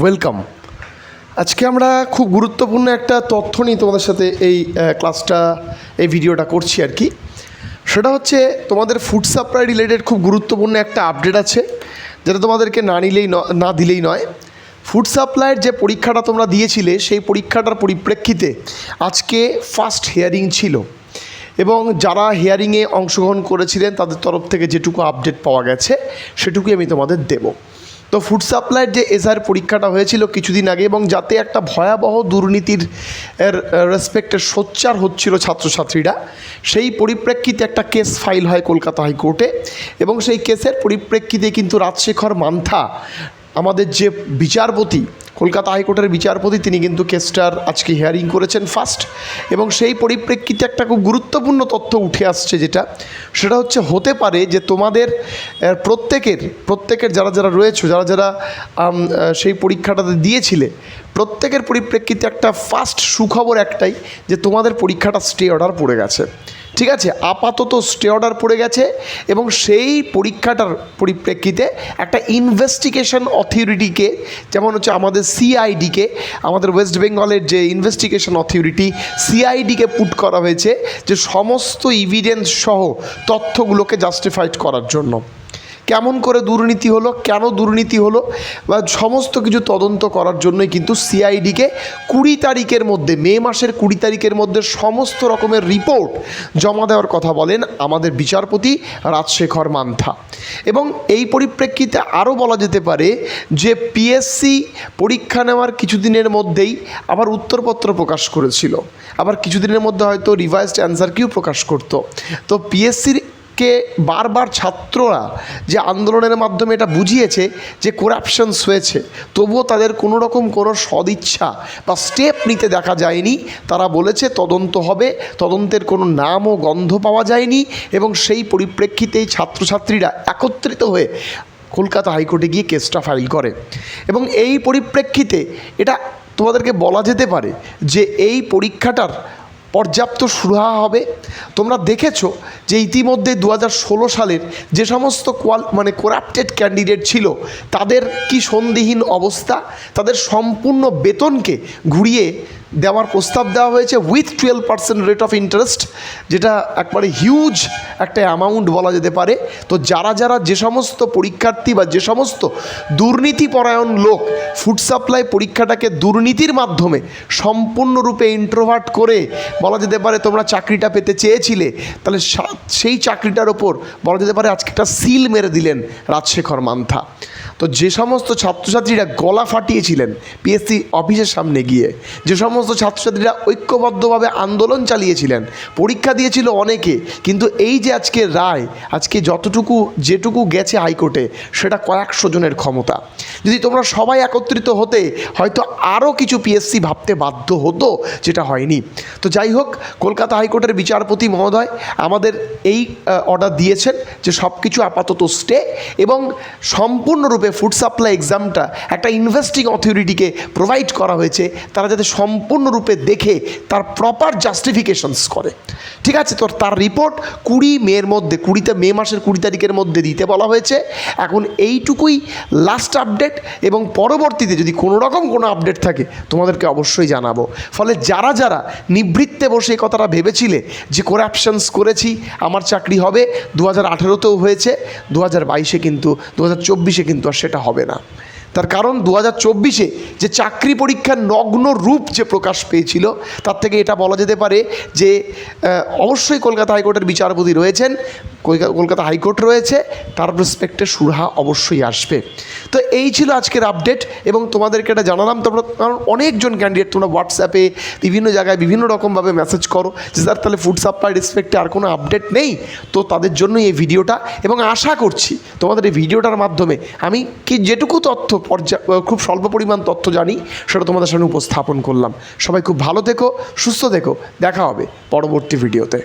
Welcome আজকে আমরা খুব গুরুত্বপূর্ণ একটা তথ্য নিয়ে তোমাদের সাথে এই ক্লাসটা এই ভিডিওটা করছি আর কি। সেটা হচ্ছে তোমাদের ফুড সাপ্লাই রিলেটেড খুব গুরুত্বপূর্ণ একটা আপডেট আছে, যেটা তোমাদেরকে না নিলেই ন- দিলেই নয়। ফুড সাপ্লাইয়ের যে পরীক্ষাটা তোমরা দিয়েছিলে, সেই পরীক্ষাটার পরিপ্রেক্ষিতে আজকে ফার্স্ট হিয়ারিং ছিল। এবং যারা হিয়ারিংয়ে অংশগ্রহণ করেছিলেন, তাদের তরফ থেকে যেটুকু আপডেট পাওয়া গেছে, সেটুকুই আমি তোমাদের দেবো। তো ফুড সাপ্লাইয়ের যে এসআর পরীক্ষাটা হয়েছিল কিছুদিন আগে এবং যাতে একটা ভয়াবহ দুর্নীতির রেসপেক্টে সোচ্চার হচ্ছিল ছাত্রছাত্রীরা, সেই পরিপ্রেক্ষিতে একটা কেস ফাইল হয় কলকাতা হাইকোর্টে এবং সেই কেসের পরিপ্রেক্ষিতে কিন্তু রাজশেখর মান্থা, আমাদের যে বিচারপতি কলকাতা হাইকোর্টের বিচারপতি তিনি কিন্তু কেসটার আজকে হিয়ারিং করেছেন ফার্স্ট এবং সেই পরিপ্রেক্ষিতে একটা খুব গুরুত্বপূর্ণ তথ্য উঠে আসছে যেটা, সেটা হচ্ছে হতে পারে যে তোমাদের প্রত্যেকের প্রত্যেকের যারা যারা রয়েছে, যারা যারা সেই পরীক্ষাটাতে দিয়েছিলে, প্রত্যেকের পরিপ্রেক্ষিতে একটা ফার্স্ট সুখবর একটাই যে তোমাদের পরীক্ষাটা স্টে অর্ডার পড়ে গেছে। ঠিক আছে, আপাতত স্টে অর্ডার পড়ে গেছে এবং সেই পরীক্ষাটার পরিপ্রেক্ষিতে একটা ইনভেস্টিগেশন অথরিটিকে যেমন হচ্ছে আমাদের সিআইডিকে আমাদের ওয়েস্ট বেঙ্গলের যে ইনভেস্টিগেশন অথরিটি সিআইডিকে পুট করা হয়েছে যে সমস্ত ইভিডেন্স সহ তথ্যগুলোকে জাস্টিফাইড করার জন্য। কেমন করে দুর্নীতি হলো, কেন দুর্নীতি হলো, বা সমস্ত কিছু তদন্ত করার জন্যই কিন্তু সিআইডিকে কুড়ি তারিখের মধ্যে, মে মাসের কুড়ি তারিখের মধ্যে সমস্ত রকমের রিপোর্ট জমা দেওয়ার কথা বলেন আমাদের বিচারপতি রাজশেখর মান্থা। এবং এই পরিপ্রেক্ষিতে আরও বলা যেতে পারে যে পিএসসি পরীক্ষা নেওয়ার কিছুদিনের মধ্যেই আবার উত্তরপত্র প্রকাশ করেছিল। আবার কিছুদিনের মধ্যে হয়তো রিভাইসড অ্যান্সার কিউ প্রকাশ করতো। তো পিএসসির কে বারবার ছাত্ররা যে আন্দোলনের মাধ্যমে এটা বুঝিয়েছে যে করাপশনস হয়েছে, তবুও তাদের কোনো রকম কোনো সদিচ্ছা বা স্টেপ নিতে দেখা যায়নি। তারা বলেছে তদন্ত হবে, তদন্তের কোনো নাম ও গন্ধ পাওয়া যায়নি এবং সেই পরিপ্রেক্ষিতেই ছাত্রছাত্রীরা একত্রিত হয়ে কলকাতা হাইকোর্টে গিয়ে কেসটা ফাইল করে। এবং এই পরিপ্রেক্ষিতে এটা তোমাদেরকে বলা যেতে পারে যে এই পরীক্ষাটার পর্যাপ্ত সুরাহা হবে। তোমরা দেখেছ যে ইতিমধ্যে দু ষোলো সালের যে সমস্ত কোয়াল মানে করাপ্টেড ক্যান্ডিডেট ছিল, তাদের কি সন্ধিহীন অবস্থা? তাদের সম্পূর্ণ বেতনকে ঘুরিয়ে দেওয়ার প্রস্তাব দেওয়া হয়েছে with twelve percent rate of interest যেটা একবারে হিউজ একটা অ্যামাউন্ট বলা যেতে পারে। তো যারা যারা যে সমস্ত পরীক্ষার্থী বা যে সমস্ত দুর্নীতিপরায়ণ লোক ফুড সাপ্লাই পরীক্ষাটাকে দুর্নীতির মাধ্যমে সম্পূর্ণরূপে ইন্ট্রোভার্ট করে, বলা যেতে পারে তোমরা চাকরিটা পেতে চেয়েছিলে, তাহলে সেই চাকরিটার ওপর বলা যেতে পারে আজকে একটা সিল মেরে দিলেন রাজশেখর মান্থা। তো যে সমস্ত ছাত্রছাত্রীরা গলা ফাটিয়েছিলেন পিএসসি অফিসের সামনে গিয়ে, যে সমস্ত ছাত্রছাত্রীরা ঐক্যবদ্ধভাবে আন্দোলন চালিয়েছিলেন, পরীক্ষা দিয়েছিল অনেকে, কিন্তু এই যে আজকে রায়, আজকে যতটুকু, যেটুকু গেছে হাইকোর্টে, সেটা কয়েকশো জনের ক্ষমতা। যদি তোমরা সবাই একত্রিত হতে হয়তো আরও কিছু পিএসসি ভাবতে বাধ্য হতো, যেটা হয়নি। তো যাই হোক, কলকাতা হাইকোর্টের বিচারপতি মহোদয় আমাদের এই অর্ডার দিয়েছেন যে সব কিছু আপাতত স্টে এবং সম্পূর্ণরূপে ফুড সাপ্লাই এক্সামটা একটা ইনভেস্টিং অথরিটিকে প্রোভাইড করা হয়েছে, তারা যাতে সম্পূর্ণরূপে দেখে তার প্রপার জাস্টিফিকেশনস করে। ঠিক আছে তো তার রিপোর্ট কুড়ি মের মধ্যে, কুড়িতে মে মাসের কুড়ি তারিখের মধ্যে দিতে বলা হয়েছে। এখন এইটুকুই লাস্ট আপডেট এবং পরবর্তীতে যদি কোনো রকম কোনো আপডেট থাকে, তোমাদেরকে অবশ্যই জানাব। ফলে যারা যারা নিবৃত্তে বসে এই কথাটা ভেবেছিলে যে করাপশনস করেছি, আমার চাকরি হবে দু হাজার আঠেরোতেও হয়েছে দু হাজার বাইশে কিন্তু দু হাজার চব্বিশে কিন্তু আর সেটা হবে না। তার কারণ দু হাজার চব্বিশে যে চাকরি পরীক্ষার নগ্ন রূপ যে প্রকাশ পেয়েছিল, তার থেকে এটা বলা যেতে পারে যে অবশ্যই কলকাতা হাইকোর্টের বিচারপতি রয়েছেন কলকাতা হাইকোর্ট রয়েছে, তার রেসপেক্টে সুরাহা অবশ্যই আসবে। তো এই ছিল আজকের আপডেট এবং তোমাদেরকে এটা জানালাম। তোমরা কারণ অনেকজন ক্যান্ডিডেট তোমরা হোয়াটসঅ্যাপে বিভিন্ন জায়গায় বিভিন্ন রকমভাবে মেসেজ করো যে, স্যার, তাহলে ফুড সাপ্লাই রেসপেক্টে আর কোনো আপডেট নেই? তো তাদের জন্যই এই ভিডিওটা এবং আশা করছি তোমাদের এই ভিডিওটার মাধ্যমে আমি কি যেটুকু তথ্য, পর্যা খুব স্বল্প পরিমাণ তথ্য জানি, সেটা তোমাদের সামনে উপস্থাপন করলাম। সবাই খুব ভালো থেকো, সুস্থ থেকো। দেখা হবে পরবর্তী ভিডিওতে